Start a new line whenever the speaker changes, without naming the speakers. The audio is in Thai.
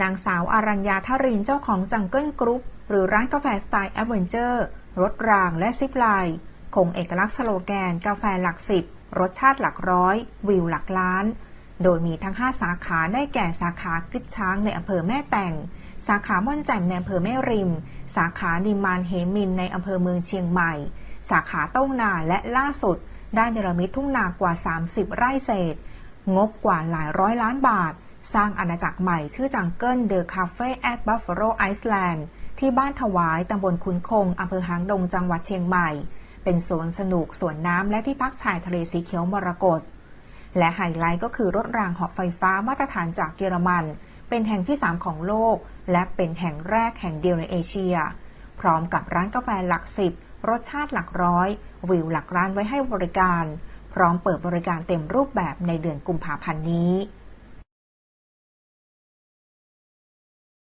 นางสาวอารัญญาทารินเจ้าของจังเกิลกรุ๊ปหรือร้านกาแฟสไตล์แอดเวนเจอร์รถรางและซิปไลน์คงเอกลักษณ์สโลแกน กาแฟหลักสิบ รสชาติหลักร้อย วิวหลักล้าน โดยมีทั้ง 5 สาขาได้แก่สาขากึดช้างในอำเภอแม่แต่ง สาขาม่อนแจ่มในอำเภอแม่ริม สาขานิมานเฮมินในอำเภอเมืองเชียงใหม่ สาขาต้งนาและล่าสุด ได้เนรมิตทุ่งนากว่า 30 ไร่เศษ งบกว่าหลายร้อยล้านบาท สร้างอาณาจักรใหม่ชื่อจังเกิลเดอะคาเฟ่แอดบัฟฟาโลไอซ์แลนด์ที่บ้านถวายตำบลคุนคงอำเภอหางดงจังหวัดเชียงใหม่ เป็นสวนสนุกสวนน้ำและที่พักชายทะเลสีเขียวมรกตและไฮไลท์ก็คือรถรางเหาะไฟฟ้ามาตรฐานจากเยอรมัน เป็นแห่งที่ 3 ของโลก และเป็นแห่งแรกแห่งเดียวในเอเชีย พร้อมกับร้านกาแฟหลักสิบรสชาติหลักร้อย วิวหลักร้านไว้ให้บริการ พร้อมเปิดบริการเต็มรูปแบบในเดือนกุมภาพันธ์นี้